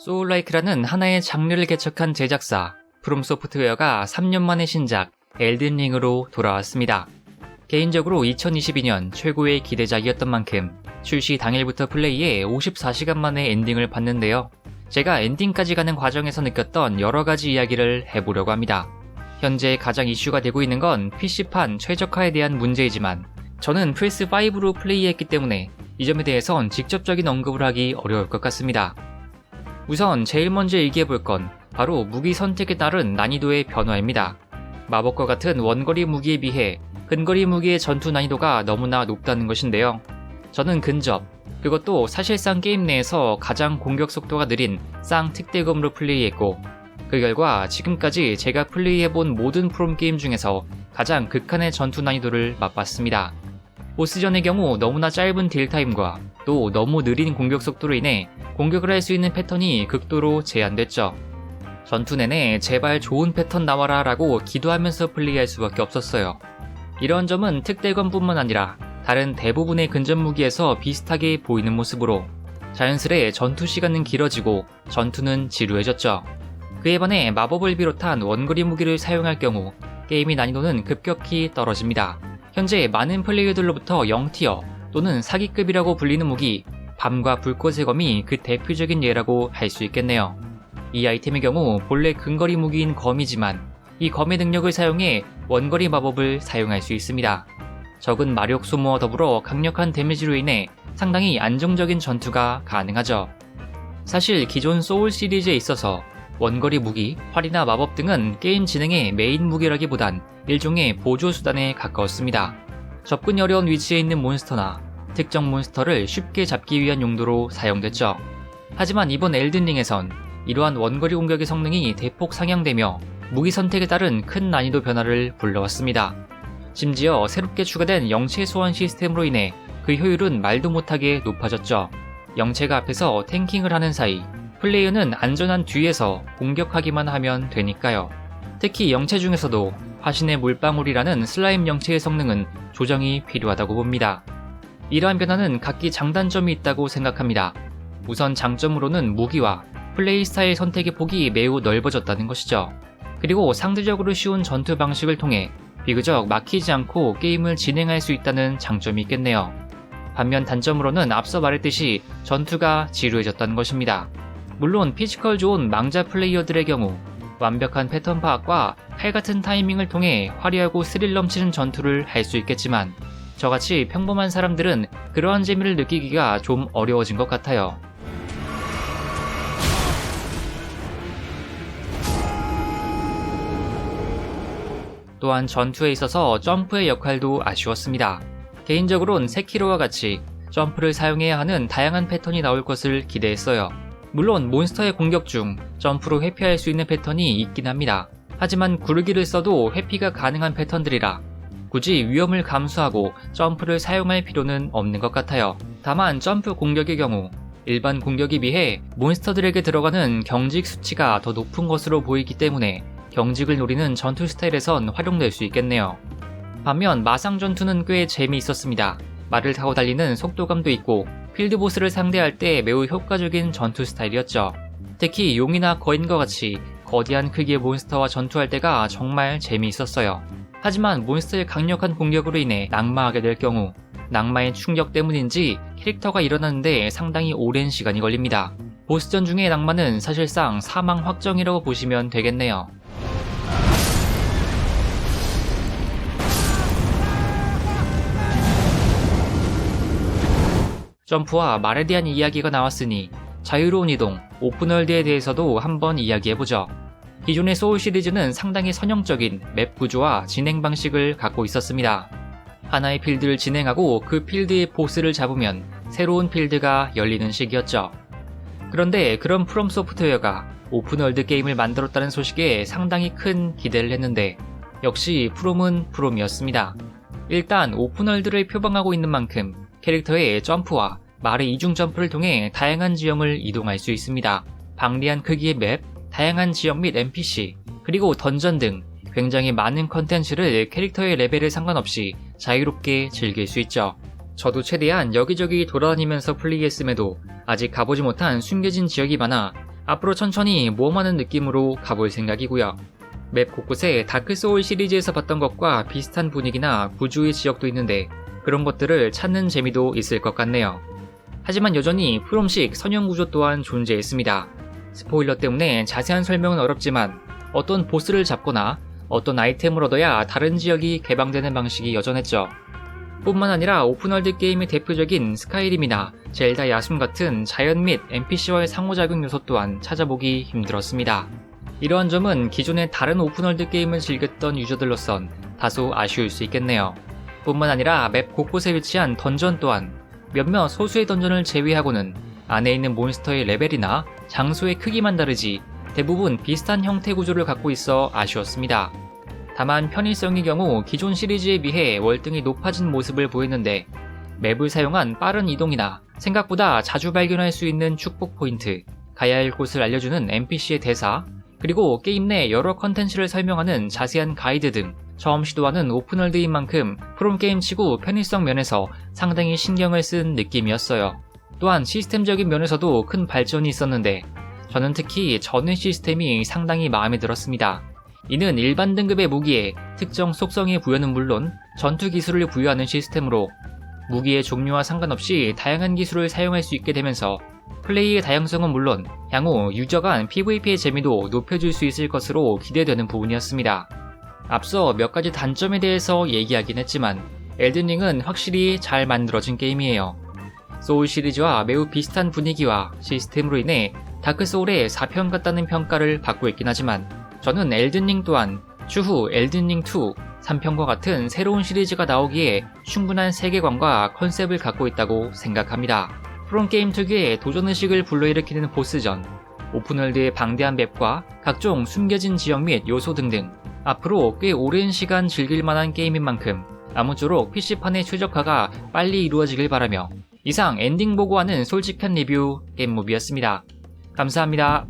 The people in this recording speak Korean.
소울라이크라는 하나의 장르를 개척한 제작사 프롬 소프트웨어가 3년 만의 신작 엘든링으로 돌아왔습니다. 개인적으로 2022년 최고의 기대작이었던 만큼 출시 당일부터 플레이에 54시간 만에 엔딩을 봤는데요. 제가 엔딩까지 가는 과정에서 느꼈던 여러 가지 이야기를 해보려고 합니다. 현재 가장 이슈가 되고 있는 건 PC판 최적화에 대한 문제이지만 저는 플스5로 플레이했기 때문에 이 점에 대해선 직접적인 언급을 하기 어려울 것 같습니다. 우선 제일 먼저 얘기해 볼 건 바로 무기 선택에 따른 난이도의 변화입니다. 마법과 같은 원거리 무기에 비해 근거리 무기의 전투 난이도가 너무나 높다는 것인데요. 저는 근접, 그것도 사실상 게임 내에서 가장 공격 속도가 느린 쌍 특대검으로 플레이했고, 그 결과 지금까지 제가 플레이해본 모든 프롬 게임 중에서 가장 극한의 전투 난이도를 맛봤습니다. 보스전의 경우 너무나 짧은 딜타임과 또 너무 느린 공격 속도로 인해 공격을 할 수 있는 패턴이 극도로 제한됐죠. 전투 내내 제발 좋은 패턴 나와라 라고 기도하면서 플레이할 수밖에 없었어요. 이런 점은 특대건뿐만 아니라 다른 대부분의 근접 무기에서 비슷하게 보이는 모습으로 자연스레 전투 시간은 길어지고 전투는 지루해졌죠. 그에 반해 마법을 비롯한 원거리 무기를 사용할 경우 게임의 난이도는 급격히 떨어집니다. 현재 많은 플레이어들로부터 0티어 또는 사기급이라고 불리는 무기 밤과 불꽃의 검이 그 대표적인 예라고 할 수 있겠네요. 이 아이템의 경우 본래 근거리 무기인 검이지만 이 검의 능력을 사용해 원거리 마법을 사용할 수 있습니다. 적은 마력 소모와 더불어 강력한 데미지로 인해 상당히 안정적인 전투가 가능하죠. 사실 기존 소울 시리즈에 있어서 원거리 무기, 활이나 마법 등은 게임 진행의 메인 무기라기보단 일종의 보조 수단에 가까웠습니다. 접근이 어려운 위치에 있는 몬스터나 특정 몬스터를 쉽게 잡기 위한 용도로 사용됐죠. 하지만 이번 엘든링에선 이러한 원거리 공격의 성능이 대폭 상향되며 무기 선택에 따른 큰 난이도 변화를 불러왔습니다. 심지어 새롭게 추가된 영체 소환 시스템으로 인해 그 효율은 말도 못하게 높아졌죠. 영체가 앞에서 탱킹을 하는 사이 플레이어는 안전한 뒤에서 공격하기만 하면 되니까요. 특히 영체 중에서도 화신의 물방울이라는 슬라임 영체의 성능은 조정이 필요하다고 봅니다. 이러한 변화는 각기 장단점이 있다고 생각합니다. 우선 장점으로는 무기와 플레이 스타일 선택의 폭이 매우 넓어졌다는 것이죠. 그리고 상대적으로 쉬운 전투 방식을 통해 비교적 막히지 않고 게임을 진행할 수 있다는 장점이 있겠네요. 반면 단점으로는 앞서 말했듯이 전투가 지루해졌다는 것입니다. 물론 피지컬 좋은 망자 플레이어들의 경우 완벽한 패턴 파악과 칼 같은 타이밍을 통해 화려하고 스릴 넘치는 전투를 할 수 있겠지만 저같이 평범한 사람들은 그러한 재미를 느끼기가 좀 어려워진 것 같아요. 또한 전투에 있어서 점프의 역할도 아쉬웠습니다. 개인적으론 세키로와 같이 점프를 사용해야 하는 다양한 패턴이 나올 것을 기대했어요. 물론 몬스터의 공격 중 점프로 회피할 수 있는 패턴이 있긴 합니다. 하지만 구르기를 써도 회피가 가능한 패턴들이라 굳이 위험을 감수하고 점프를 사용할 필요는 없는 것 같아요. 다만 점프 공격의 경우 일반 공격에 비해 몬스터들에게 들어가는 경직 수치가 더 높은 것으로 보이기 때문에 경직을 노리는 전투 스타일에선 활용될 수 있겠네요. 반면 마상 전투는 꽤 재미있었습니다. 말을 타고 달리는 속도감도 있고 필드 보스를 상대할 때 매우 효과적인 전투 스타일이었죠. 특히 용이나 거인과 같이 거대한 크기의 몬스터와 전투할 때가 정말 재미있었어요. 하지만 몬스터의 강력한 공격으로 인해 낙마하게 될 경우 낙마의 충격 때문인지 캐릭터가 일어나는데 상당히 오랜 시간이 걸립니다. 보스전 중의 낙마는 사실상 사망 확정이라고 보시면 되겠네요. 점프와 말에 대한 이야기가 나왔으니 자유로운 이동, 오픈월드에 대해서도 한번 이야기해보죠. 기존의 소울 시리즈는 상당히 선형적인 맵 구조와 진행 방식을 갖고 있었습니다. 하나의 필드를 진행하고 그 필드의 보스를 잡으면 새로운 필드가 열리는 식이었죠. 그런데 그런 프롬 소프트웨어가 오픈월드 게임을 만들었다는 소식에 상당히 큰 기대를 했는데 역시 프롬은 프롬이었습니다. 일단 오픈월드를 표방하고 있는 만큼 캐릭터의 점프와 말의 이중 점프를 통해 다양한 지형을 이동할 수 있습니다. 방리한 크기의 맵, 다양한 지역 및 NPC, 그리고 던전 등 굉장히 많은 컨텐츠를 캐릭터의 레벨에 상관없이 자유롭게 즐길 수 있죠. 저도 최대한 여기저기 돌아다니면서 플레이했음에도 아직 가보지 못한 숨겨진 지역이 많아 앞으로 천천히 모험하는 느낌으로 가볼 생각이고요. 맵 곳곳에 다크소울 시리즈에서 봤던 것과 비슷한 분위기나 구조의 지역도 있는데 그런 것들을 찾는 재미도 있을 것 같네요. 하지만 여전히 프롬식 선형 구조 또한 존재했습니다. 스포일러 때문에 자세한 설명은 어렵지만 어떤 보스를 잡거나 어떤 아이템을 얻어야 다른 지역이 개방되는 방식이 여전했죠. 뿐만 아니라 오픈월드 게임의 대표적인 스카이림이나 젤다 야숨 같은 자연 및 NPC와의 상호작용 요소 또한 찾아보기 힘들었습니다. 이러한 점은 기존의 다른 오픈월드 게임을 즐겼던 유저들로선 다소 아쉬울 수 있겠네요. 뿐만 아니라 맵 곳곳에 위치한 던전 또한 몇몇 소수의 던전을 제외하고는 안에 있는 몬스터의 레벨이나 장소의 크기만 다르지 대부분 비슷한 형태 구조를 갖고 있어 아쉬웠습니다. 다만 편의성의 경우 기존 시리즈에 비해 월등히 높아진 모습을 보였는데 맵을 사용한 빠른 이동이나 생각보다 자주 발견할 수 있는 축복 포인트, 가야 할 곳을 알려주는 NPC의 대사, 그리고 게임 내 여러 컨텐츠를 설명하는 자세한 가이드 등 처음 시도하는 오픈월드인 만큼 프롬게임 치고 편의성 면에서 상당히 신경을 쓴 느낌이었어요. 또한 시스템적인 면에서도 큰 발전이 있었는데 저는 특히 전회 시스템이 상당히 마음에 들었습니다. 이는 일반 등급의 무기에 특정 속성의 부여는 물론 전투 기술을 부여하는 시스템으로 무기의 종류와 상관없이 다양한 기술을 사용할 수 있게 되면서 플레이의 다양성은 물론 향후 유저 간 PVP의 재미도 높여줄 수 있을 것으로 기대되는 부분이었습니다. 앞서 몇 가지 단점에 대해서 얘기하긴 했지만 엘든링은 확실히 잘 만들어진 게임이에요. 소울 시리즈와 매우 비슷한 분위기와 시스템으로 인해 다크소울의 4편 같다는 평가를 받고 있긴 하지만 저는 엘든링 또한 추후 엘든링 2, 3편과 같은 새로운 시리즈가 나오기에 충분한 세계관과 컨셉을 갖고 있다고 생각합니다. 프롬게임 특유의 도전의식을 불러일으키는 보스전, 오픈월드의 방대한 맵과 각종 숨겨진 지역 및 요소 등등 앞으로 꽤 오랜 시간 즐길 만한 게임인 만큼 아무쪼록 PC판의 최적화가 빨리 이루어지길 바라며 이상 엔딩 보고 하는 솔직한 리뷰 게임무비였습니다. 감사합니다.